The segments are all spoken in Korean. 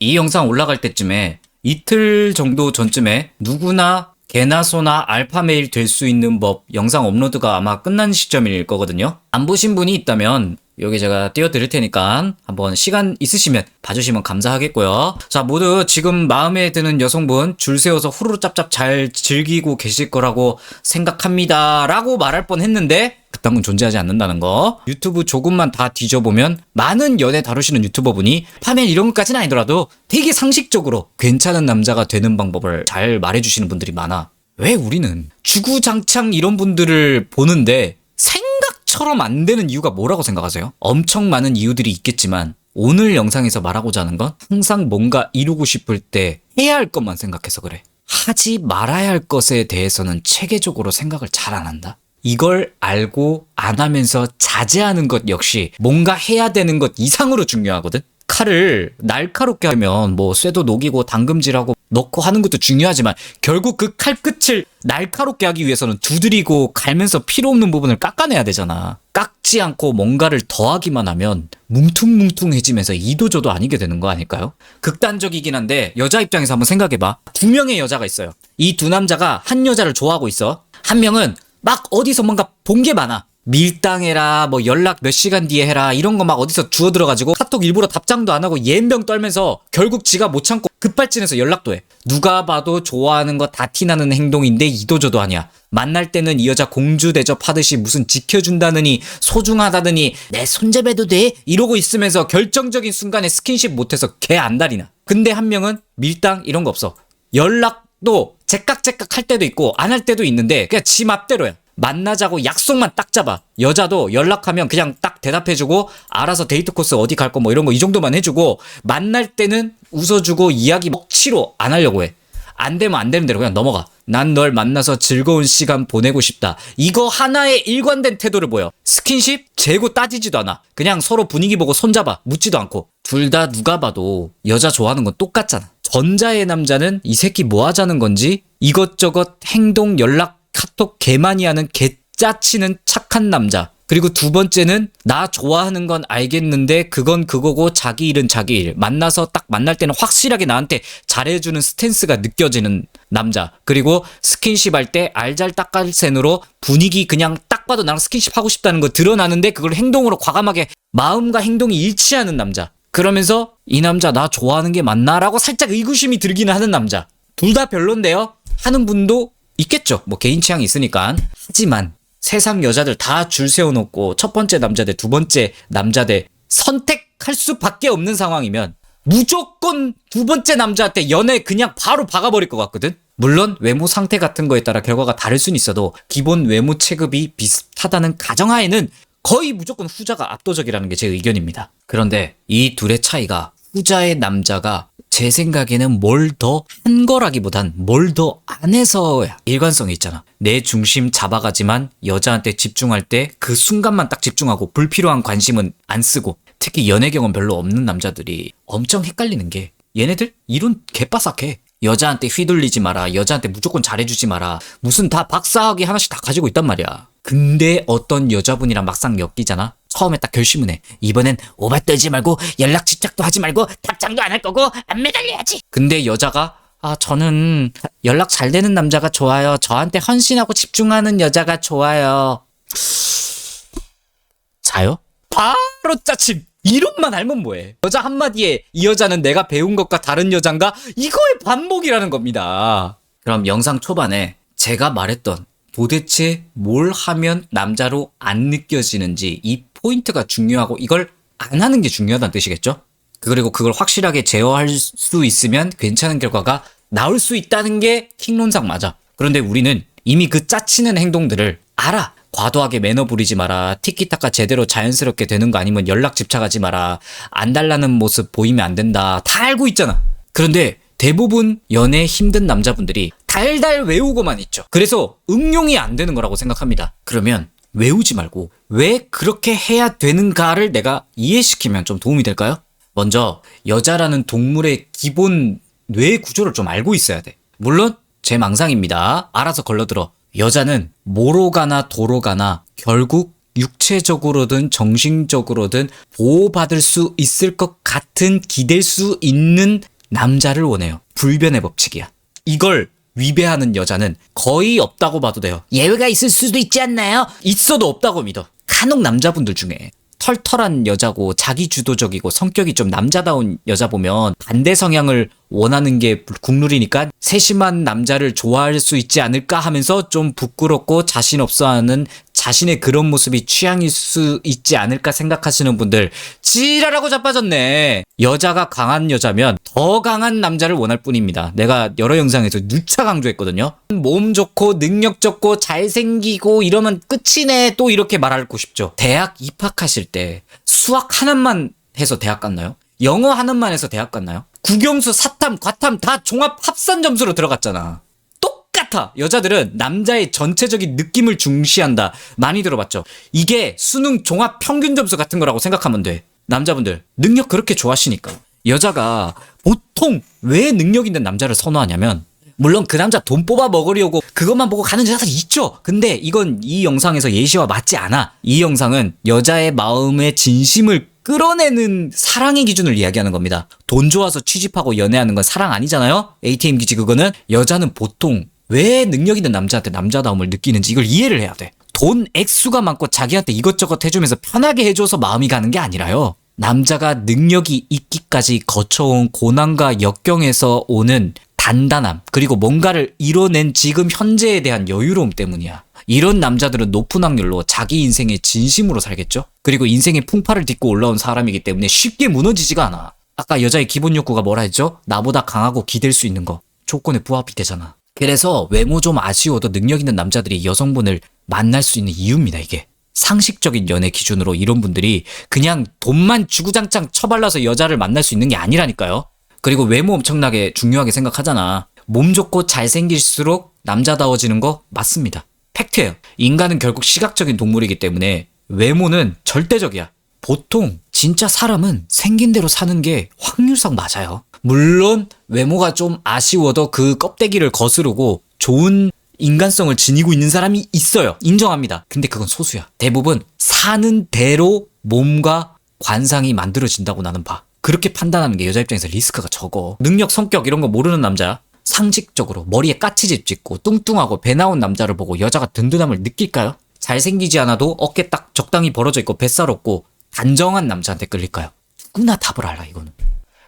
이 영상 올라갈 때쯤에 이틀 정도 전쯤에 누구나 개나 소나 알파 메일 될 수 있는 법 영상 업로드가 아마 끝난 시점일 거거든요. 안 보신 분이 있다면 여기 제가 띄워드릴 테니까 한번 시간 있으시면 봐주시면 감사하겠고요. 자, 모두 지금 마음에 드는 여성분 줄 세워서 후루룩 짭짭 잘 즐기고 계실 거라고 생각합니다. 라고 말할 뻔 했는데 그딴 건 존재하지 않는다는 거. 유튜브 조금만 다 뒤져보면 많은 연애 다루시는 유튜버분이 파면 이런 것까지는 아니더라도 되게 상식적으로 괜찮은 남자가 되는 방법을 잘 말해주시는 분들이 많아. 왜 우리는 주구장창 이런 분들을 보는데 생각 처럼 안 되는 이유가 뭐라고 생각하세요? 엄청 많은 이유들이 있겠지만 오늘 영상에서 말하고자 하는 건 항상 뭔가 이루고 싶을 때 해야 할 것만 생각해서 그래. 하지 말아야 할 것에 대해서는 체계적으로 생각을 잘 안 한다. 이걸 알고 안 하면서 자제하는 것 역시 뭔가 해야 되는 것 이상으로 중요하거든. 칼을 날카롭게 하면 뭐 쇠도 녹이고 당금질하고 넣고 하는 것도 중요하지만 결국 그 칼 끝을 날카롭게 하기 위해서는 두드리고 갈면서 필요 없는 부분을 깎아내야 되잖아. 깎지 않고 뭔가를 더하기만 하면 뭉퉁뭉퉁해지면서 이도저도 아니게 되는 거 아닐까요? 극단적이긴 한데 여자 입장에서 한번 생각해봐. 두 명의 여자가 있어요. 이 두 남자가 한 여자를 좋아하고 있어. 한 명은 막 어디서 뭔가 본 게 많아. 밀당해라, 뭐 연락 몇 시간 뒤에 해라, 이런 거 막 어디서 주워 들어가지고 카톡 일부러 답장도 안 하고 옌병 떨면서 결국 지가 못 참고 급발진해서 연락도 해. 누가 봐도 좋아하는 거 다 티나는 행동인데 이도저도 아니야. 만날 때는 이 여자 공주 대접하듯이 무슨 지켜준다느니 소중하다느니 내 손잡아도 돼? 이러고 있으면서 결정적인 순간에 스킨십 못해서 개 안달이나. 근데 한 명은 밀당 이런 거 없어. 연락도 제깍제깍 할 때도 있고 안 할 때도 있는데 그냥 지 맘대로야. 만나자고 약속만 딱 잡아. 여자도 연락하면 그냥 딱 대답해주고 알아서 데이트 코스 어디 갈 거 뭐 이런 거 이 정도만 해주고 만날 때는 웃어주고 이야기 먹치로 안 하려고 해. 안 되면 안 되는 대로 그냥 넘어가. 난 널 만나서 즐거운 시간 보내고 싶다. 이거 하나의 일관된 태도를 보여. 스킨십 재고 따지지도 않아. 그냥 서로 분위기 보고 손잡아. 묻지도 않고. 둘 다 누가 봐도 여자 좋아하는 건 똑같잖아. 전자의 남자는 이 새끼 뭐 하자는 건지 이것저것 행동 연락 카톡 개 많이 하는 개 짜치는 착한 남자. 그리고 두 번째는 나 좋아하는 건 알겠는데 그건 그거고 자기 일은 자기 일. 만나서 딱 만날 때는 확실하게 나한테 잘해주는 스탠스가 느껴지는 남자. 그리고 스킨십 할 때 알잘딱깔센으로 분위기 그냥 딱 봐도 나랑 스킨십 하고 싶다는 거 드러나는데 그걸 행동으로 과감하게 마음과 행동이 일치하는 남자. 그러면서 이 남자 나 좋아하는 게 맞나 라고 살짝 의구심이 들기는 하는 남자. 둘 다 별론데요. 하는 분도 있겠죠. 뭐 개인 취향이 있으니까. 하지만 세상 여자들 다 줄 세워놓고 첫 번째 남자 대 두 번째 남자 대 선택할 수밖에 없는 상황이면 무조건 두 번째 남자한테 연애 그냥 바로 박아버릴 것 같거든. 물론 외모 상태 같은 거에 따라 결과가 다를 수는 있어도 기본 외모 체급이 비슷하다는 가정하에는 거의 무조건 후자가 압도적이라는 게 제 의견입니다. 그런데 이 둘의 차이가 후자의 남자가 제 생각에는 뭘 더 한 거라기보단 뭘 더 안 해서야 일관성이 있잖아. 내 중심 잡아가지만 여자한테 집중할 때 그 순간만 딱 집중하고 불필요한 관심은 안 쓰고 특히 연애 경험 별로 없는 남자들이 엄청 헷갈리는 게 얘네들 이론 개빠삭해. 여자한테 휘둘리지 마라. 여자한테 무조건 잘해주지 마라. 무슨 다 박사학위 하나씩 다 가지고 있단 말이야. 근데 어떤 여자분이랑 막상 엮이잖아? 처음에 딱 결심은 해. 이번엔 오바 떨지 말고 연락 집착도 하지 말고 답장도 안 할 거고 안 매달려야지. 근데 여자가 아 저는 연락 잘 되는 남자가 좋아요. 저한테 헌신하고 집중하는 여자가 좋아요. 자요? 바로 짜침. 이론만 알면 뭐해. 여자 한마디에 이 여자는 내가 배운 것과 다른 여잔가? 이거의 반복이라는 겁니다. 그럼 영상 초반에 제가 말했던 도대체 뭘 하면 남자로 안 느껴지는지 이 포인트가 중요하고 이걸 안 하는 게 중요하다는 뜻이겠죠? 그리고 그걸 확실하게 제어할 수 있으면 괜찮은 결과가 나올 수 있다는 게 킹론상 맞아. 그런데 우리는 이미 그 짜치는 행동들을 알아. 과도하게 매너 부리지 마라. 티키타카 제대로 자연스럽게 되는 거 아니면 연락 집착하지 마라. 안 달라는 모습 보이면 안 된다. 다 알고 있잖아. 그런데 대부분 연애 힘든 남자분들이 달달 외우고만 있죠. 그래서 응용이 안 되는 거라고 생각합니다. 그러면 외우지 말고 왜 그렇게 해야 되는가를 내가 이해시키면 좀 도움이 될까요? 먼저 여자라는 동물의 기본 뇌 구조를 좀 알고 있어야 돼. 물론 제 망상입니다. 알아서 걸러들어. 여자는 뭐로 가나 도로 가나 결국 육체적으로든 정신적으로든 보호받을 수 있을 것 같은 기댈 수 있는 남자를 원해요. 불변의 법칙이야. 이걸 위배하는 여자는 거의 없다고 봐도 돼요. 예외가 있을 수도 있지 않나요? 있어도 없다고 믿어. 간혹 남자분들 중에 털털한 여자고 자기 주도적이고 성격이 좀 남자다운 여자 보면 반대 성향을 원하는 게 국룰이니까 세심한 남자를 좋아할 수 있지 않을까 하면서 좀 부끄럽고 자신 없어 하는 자신의 그런 모습이 취향일 수 있지 않을까 생각하시는 분들 지랄하고 자빠졌네. 여자가 강한 여자면 더 강한 남자를 원할 뿐입니다. 내가 여러 영상에서 누차 강조했거든요. 몸 좋고 능력 좋고 잘생기고 이러면 끝이네 또 이렇게 말하고 싶죠. 대학 입학하실 때 수학 하나만 해서 대학 갔나요? 영어 하나만 해서 대학 갔나요? 국영수, 사탐, 과탐 다 종합 합산 점수로 들어갔잖아. 똑같아. 여자들은 남자의 전체적인 느낌을 중시한다. 많이 들어봤죠? 이게 수능 종합 평균 점수 같은 거라고 생각하면 돼. 남자분들, 능력 그렇게 좋아하시니까. 여자가 보통 왜 능력 있는 남자를 선호하냐면, 물론 그 남자 돈 뽑아 먹으려고 그것만 보고 가는 여자들 있죠. 근데 이건 이 영상에서 예시와 맞지 않아. 이 영상은 여자의 마음의 진심을 끌어내는 사랑의 기준을 이야기하는 겁니다. 돈 좋아서 취집하고 연애하는 건 사랑 아니잖아요? ATM 기지 그거는 여자는 보통 왜 능력 있는 남자한테 남자다움을 느끼는지 이걸 이해를 해야 돼. 돈 액수가 많고 자기한테 이것저것 해주면서 편하게 해줘서 마음이 가는 게 아니라요. 남자가 능력이 있기까지 거쳐온 고난과 역경에서 오는 단단함, 그리고 뭔가를 이뤄낸 지금 현재에 대한 여유로움 때문이야. 이런 남자들은 높은 확률로 자기 인생의 진심으로 살겠죠? 그리고 인생의 풍파를 딛고 올라온 사람이기 때문에 쉽게 무너지지가 않아. 아까 여자의 기본 욕구가 뭐라 했죠? 나보다 강하고 기댈 수 있는 거. 조건에 부합이 되잖아. 그래서 외모 좀 아쉬워도 능력 있는 남자들이 여성분을 만날 수 있는 이유입니다, 이게. 상식적인 연애 기준으로 이런 분들이 그냥 돈만 주구장창 처발라서 여자를 만날 수 있는 게 아니라니까요. 그리고 외모 엄청나게 중요하게 생각하잖아. 몸 좋고 잘생길수록 남자다워지는 거 맞습니다. 팩트예요. 인간은 결국 시각적인 동물이기 때문에 외모는 절대적이야. 보통 진짜 사람은 생긴 대로 사는 게 확률상 맞아요. 물론 외모가 좀 아쉬워도 그 껍데기를 거스르고 좋은 인간성을 지니고 있는 사람이 있어요. 인정합니다. 근데 그건 소수야. 대부분 사는 대로 몸과 관상이 만들어진다고 나는 봐. 그렇게 판단하는 게 여자 입장에서 리스크가 적어. 능력, 성격 이런 거 모르는 남자 상식적으로 머리에 까치집 짓고 뚱뚱하고 배 나온 남자를 보고 여자가 든든함을 느낄까요? 잘생기지 않아도 어깨 딱 적당히 벌어져 있고 뱃살 없고 단정한 남자한테 끌릴까요? 누구나 답을 알아 이거는.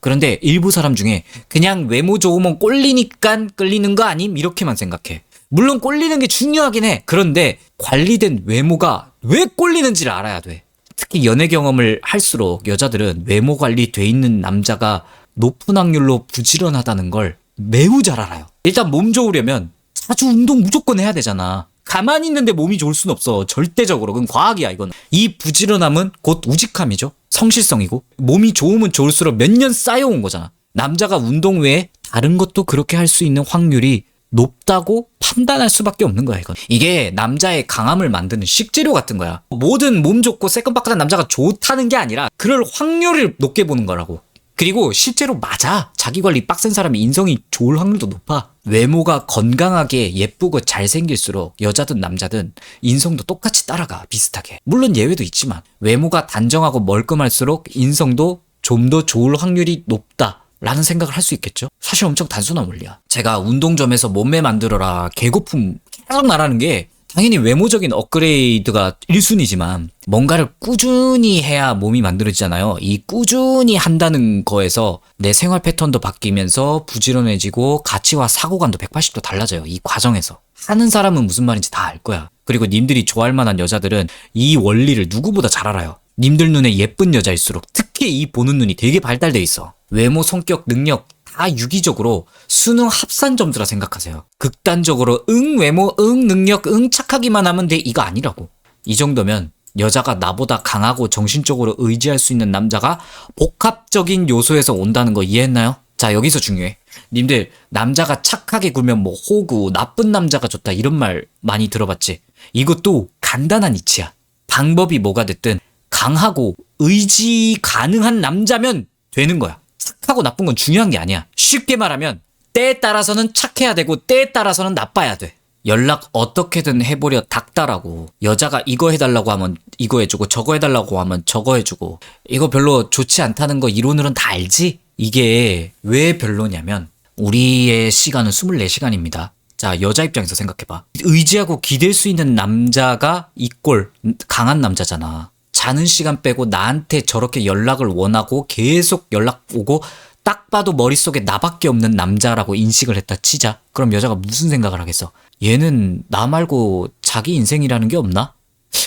그런데 일부 사람 중에 그냥 외모 좋으면 꼴리니까 끌리는 거 아님? 이렇게만 생각해. 물론 꼴리는 게 중요하긴 해. 그런데 관리된 외모가 왜 꼴리는지를 알아야 돼. 특히 연애 경험을 할수록 여자들은 외모 관리돼 있는 남자가 높은 확률로 부지런하다는 걸 매우 잘 알아요. 일단 몸 좋으려면 자주 운동 무조건 해야 되잖아. 가만히 있는데 몸이 좋을 순 없어. 절대적으로. 그건 과학이야, 이건. 이 부지런함은 곧 우직함이죠. 성실성이고. 몸이 좋으면 좋을수록 몇 년 쌓여온 거잖아. 남자가 운동 외에 다른 것도 그렇게 할 수 있는 확률이 높다고 판단할 수밖에 없는 거야, 이건. 이게 남자의 강함을 만드는 식재료 같은 거야. 모든 몸 좋고 새끈바끈한 남자가 좋다는 게 아니라 그럴 확률을 높게 보는 거라고. 그리고 실제로 맞아. 자기 관리 빡센 사람이 인성이 좋을 확률도 높아. 외모가 건강하게 예쁘고 잘생길수록 여자든 남자든 인성도 똑같이 따라가 비슷하게. 물론 예외도 있지만 외모가 단정하고 멀끔할수록 인성도 좀 더 좋을 확률이 높다. 라는 생각을 할 수 있겠죠? 사실 엄청 단순한 원리야. 제가 운동점에서 몸매 만들어라 개고품 계속 말하는 게 당연히 외모적인 업그레이드가 1순위지만 뭔가를 꾸준히 해야 몸이 만들어지잖아요. 이 꾸준히 한다는 거에서 내 생활 패턴도 바뀌면서 부지런해지고 가치와 사고관도 180도 달라져요. 이 과정에서. 하는 사람은 무슨 말인지 다 알 거야. 그리고 님들이 좋아할 만한 여자들은 이 원리를 누구보다 잘 알아요. 님들 눈에 예쁜 여자일수록 특히 이 보는 눈이 되게 발달돼 있어. 외모, 성격, 능력 다 유기적으로 수능 합산 점수라 생각하세요. 극단적으로 응 외모, 응 능력, 응 착하기만 하면 돼 이거 아니라고. 이 정도면 여자가 나보다 강하고 정신적으로 의지할 수 있는 남자가 복합적인 요소에서 온다는 거 이해했나요? 자 여기서 중요해. 님들 남자가 착하게 굴면 뭐 호구, 나쁜 남자가 좋다 이런 말 많이 들어봤지? 이것도 간단한 이치야. 방법이 뭐가 됐든 강하고 의지 가능한 남자면 되는 거야. 착하고 나쁜 건 중요한 게 아니야. 쉽게 말하면 때에 따라서는 착해야 되고 때에 따라서는 나빠야 돼. 연락 어떻게든 해보려 닥달하고 여자가 이거 해달라고 하면 이거 해주고 저거 해달라고 하면 저거 해주고 이거 별로 좋지 않다는 거 이론으로는 다 알지? 이게 왜 별로냐면 우리의 시간은 24시간입니다. 자, 여자 입장에서 생각해봐. 의지하고 기댈 수 있는 남자가 이꼴 강한 남자잖아. 자는 시간 빼고 나한테 저렇게 연락을 원하고 계속 연락 오고 딱 봐도 머릿속에 나밖에 없는 남자라고 인식을 했다 치자. 그럼 여자가 무슨 생각을 하겠어? 얘는 나 말고 자기 인생이라는 게 없나?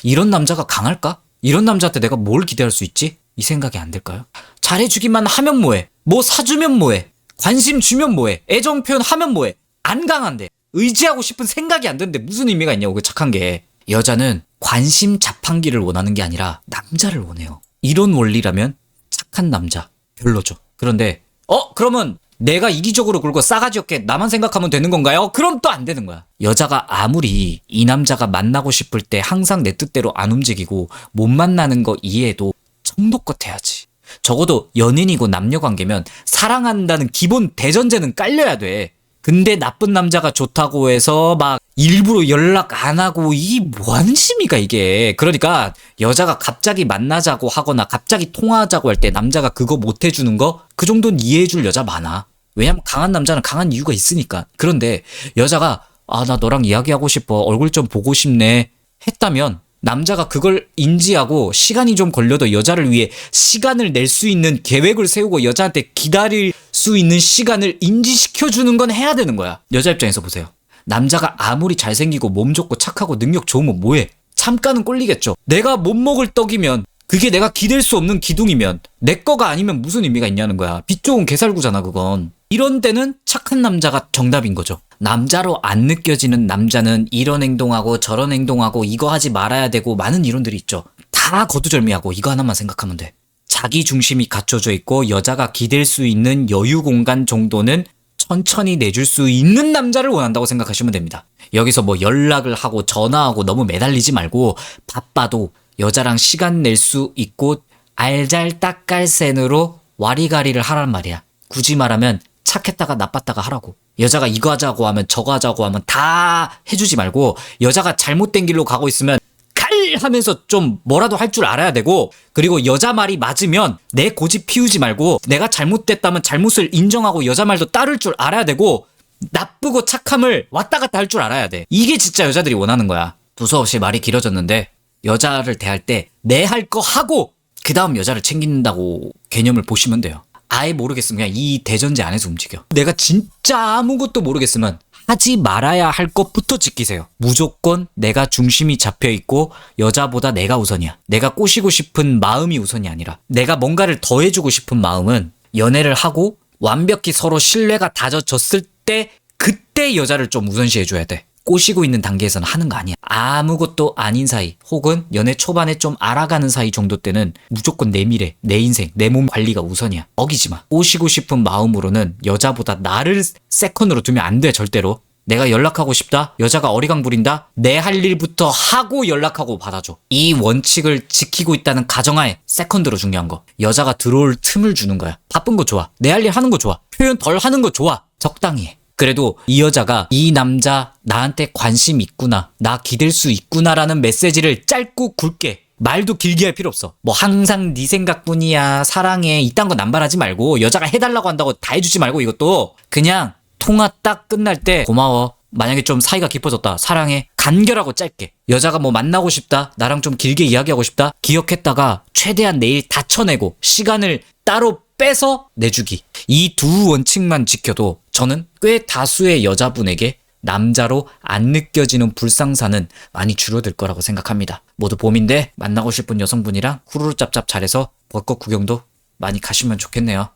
이런 남자가 강할까? 이런 남자한테 내가 뭘 기대할 수 있지? 이 생각이 안 들까요? 잘해주기만 하면 뭐해? 뭐 사주면 뭐해? 관심 주면 뭐해? 애정 표현 하면 뭐해? 안 강한데 의지하고 싶은 생각이 안 드는데 무슨 의미가 있냐고 그 착한 게 여자는 관심 자판기를 원하는 게 아니라 남자를 원해요. 이런 원리라면 착한 남자 별로죠. 그런데 어 그러면 내가 이기적으로 굴고 싸가지 없게 나만 생각하면 되는 건가요? 그럼 또 안 되는 거야. 여자가 아무리 이 남자가 만나고 싶을 때 항상 내 뜻대로 안 움직이고 못 만나는 거 이해해도 정도껏 해야지. 적어도 연인이고 남녀 관계면 사랑한다는 기본 대전제는 깔려야 돼. 근데 나쁜 남자가 좋다고 해서 막 일부러 연락 안 하고 이 뭐 하는 심이가 이게. 그러니까 여자가 갑자기 만나자고 하거나 갑자기 통화하자고 할 때 남자가 그거 못 해주는 거 그 정도는 이해해줄 여자 많아. 왜냐면 강한 남자는 강한 이유가 있으니까. 그런데 여자가 아 나 너랑 이야기하고 싶어 얼굴 좀 보고 싶네 했다면 남자가 그걸 인지하고 시간이 좀 걸려도 여자를 위해 시간을 낼 수 있는 계획을 세우고 여자한테 기다릴 수 있는 시간을 인지시켜 주는 건 해야 되는 거야. 여자 입장에서 보세요. 남자가 아무리 잘생기고 몸 좋고 착하고 능력 좋으면 뭐해? 잠깐은 꼴리겠죠. 내가 못 먹을 떡이면 그게 내가 기댈 수 없는 기둥이면 내 거가 아니면 무슨 의미가 있냐는 거야. 빛 좋은 개살구잖아 그건. 이런 때는 착한 남자가 정답인 거죠. 남자로 안 느껴지는 남자는 이런 행동하고 저런 행동하고 이거 하지 말아야 되고 많은 이론들이 있죠. 다 거두절미하고 이거 하나만 생각하면 돼. 자기 중심이 갖춰져 있고 여자가 기댈 수 있는 여유 공간 정도는 천천히 내줄 수 있는 남자를 원한다고 생각하시면 됩니다. 여기서 뭐 연락을 하고 전화하고 너무 매달리지 말고 바빠도 여자랑 시간 낼 수 있고 알잘딱깔센으로 와리가리를 하란 말이야. 굳이 말하면 착했다가 나빴다가 하라고. 여자가 이거 하자고 하면 저거 하자고 하면 다 해주지 말고 여자가 잘못된 길로 가고 있으면 칼 하면서 좀 뭐라도 할 줄 알아야 되고 그리고 여자 말이 맞으면 내 고집 피우지 말고 내가 잘못됐다면 잘못을 인정하고 여자 말도 따를 줄 알아야 되고 나쁘고 착함을 왔다 갔다 할 줄 알아야 돼. 이게 진짜 여자들이 원하는 거야. 두서없이 말이 길어졌는데 여자를 대할 때 내 할 거 하고 그 다음 여자를 챙긴다고 개념을 보시면 돼요. 아예 모르겠으면 그냥 이 대전제 안에서 움직여. 내가 진짜 아무것도 모르겠으면 하지 말아야 할 것부터 지키세요. 무조건 내가 중심이 잡혀 있고 여자보다 내가 우선이야. 내가 꼬시고 싶은 마음이 우선이 아니라 내가 뭔가를 더 해주고 싶은 마음은 연애를 하고 완벽히 서로 신뢰가 다져졌을 때 그때 여자를 좀 우선시 해줘야 돼. 꼬시고 있는 단계에서는 하는 거 아니야. 아무것도 아닌 사이 혹은 연애 초반에 좀 알아가는 사이 정도 때는 무조건 내 미래, 내 인생, 내 몸 관리가 우선이야. 어기지 마. 꼬시고 싶은 마음으로는 여자보다 나를 세컨으로 두면 안 돼, 절대로. 내가 연락하고 싶다? 여자가 어리광 부린다? 내 할 일부터 하고 연락하고 받아줘. 이 원칙을 지키고 있다는 가정하에 세컨드로 중요한 거. 여자가 들어올 틈을 주는 거야. 바쁜 거 좋아. 내 할 일 하는 거 좋아. 표현 덜 하는 거 좋아. 적당히 해. 그래도 이 여자가 이 남자 나한테 관심 있구나. 나 기댈 수 있구나라는 메시지를 짧고 굵게 말도 길게 할 필요 없어. 뭐 항상 네 생각뿐이야. 사랑해. 이딴 거 남발하지 말고 여자가 해달라고 한다고 다 해주지 말고 이것도 그냥 통화 딱 끝날 때 고마워. 만약에 좀 사이가 깊어졌다. 사랑해. 간결하고 짧게. 여자가 뭐 만나고 싶다. 나랑 좀 길게 이야기하고 싶다. 기억했다가 최대한 내일 다 쳐내고 시간을 따로 빼서 내주기. 이 두 원칙만 지켜도 저는 꽤 다수의 여자분에게 남자로 안 느껴지는 불상사는 많이 줄어들 거라고 생각합니다. 모두 봄인데 만나고 싶은 여성분이랑 후루룩 짭짭 잘해서 벚꽃 구경도 많이 가시면 좋겠네요.